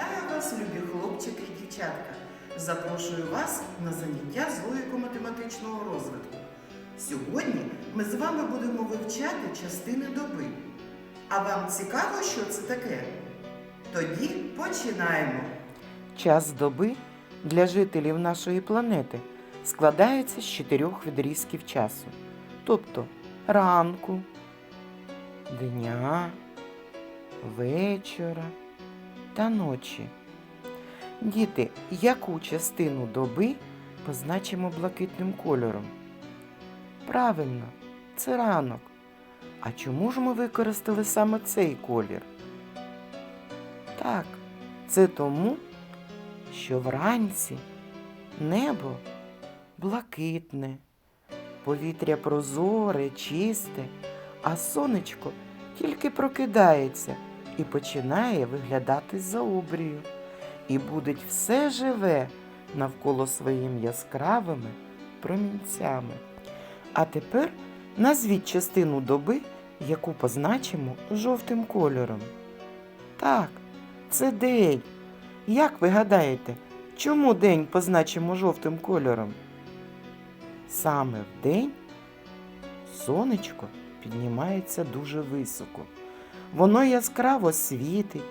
Вітаю вас, любі хлопчики і дівчатка. Запрошую вас на заняття з логіко-математичного розвитку. Сьогодні ми з вами будемо вивчати частини доби. А вам цікаво, що це таке? Тоді починаємо. Час доби для жителів нашої планети складається з чотирьох відрізків часу, тобто ранку, дня, вечора та ночі. Діти, яку частину доби позначимо блакитним кольором? Правильно, це ранок. А чому ж ми використали саме цей колір? Так, це тому, що вранці небо блакитне, повітря прозоре, чисте, а сонечко тільки прокидається і починає виглядати за обрію, і будить все живе навколо своїм яскравими промінцями. А тепер назвіть частину доби, яку позначимо жовтим кольором. Так, це день. Як ви гадаєте, чому день позначимо жовтим кольором? Саме в день сонечко піднімається дуже високо. Воно яскраво світить,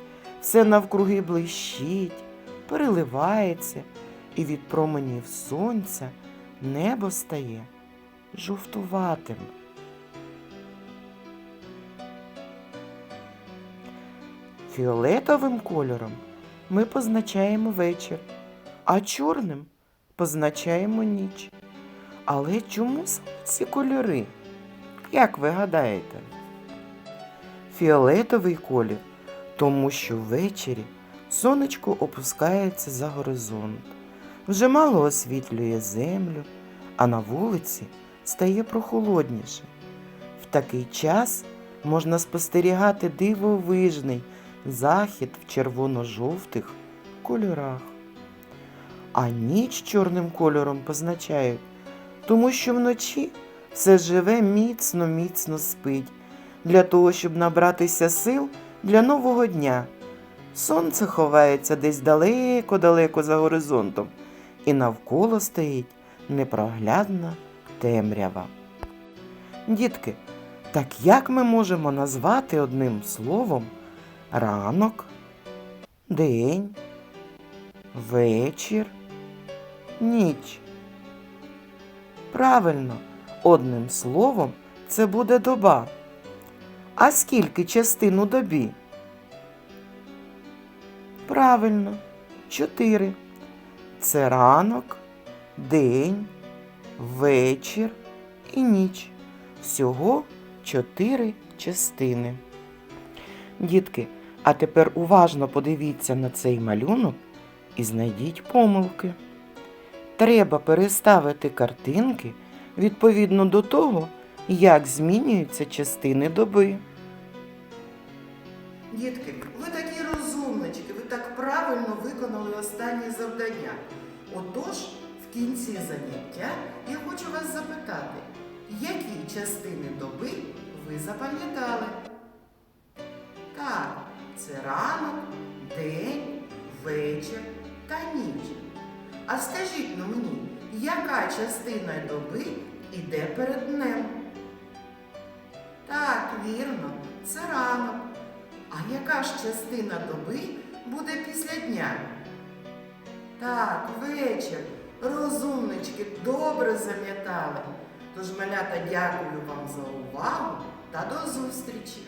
все навкруги блищить, переливається, і від променів сонця небо стає жовтуватим. Фіолетовим кольором ми позначаємо вечір, а чорним позначаємо ніч. Але чому ці кольори? Як ви гадаєте? Фіолетовий колір, тому що ввечері сонечко опускається за горизонт, вже мало освітлює землю, а на вулиці стає прохолодніше. В такий час можна спостерігати дивовижний захід в червоно-жовтих кольорах. А ніч чорним кольором позначають, тому що вночі все живе міцно-міцно спить, для того, щоб набратися сил для нового дня. Сонце ховається десь далеко-далеко за горизонтом, і навколо стоїть непроглядна темрява. Дітки, так як ми можемо назвати одним словом ранок, день, вечір, ніч? Правильно, одним словом це буде доба. А скільки частин у добі? Правильно, чотири. Це ранок, день, вечір і ніч. Всього чотири частини. Дітки, а тепер уважно подивіться на цей малюнок і знайдіть помилки. Треба переставити картинки відповідно до того, як змінюються частини доби. Дітки, ви такі розумнички, ви так правильно виконали останнє завдання. Отож, в кінці заняття я хочу вас запитати, які частини доби ви запам'ятали? Так, це ранок, день, вечір та ніч. А скажіть ну мені, яка частина доби йде перед днем? Так, вірно, це ранок. А яка ж частина доби буде після дня? Так, вечір. Розумнички добре зам'ятали. Тож, малята, дякую вам за увагу та до зустрічі!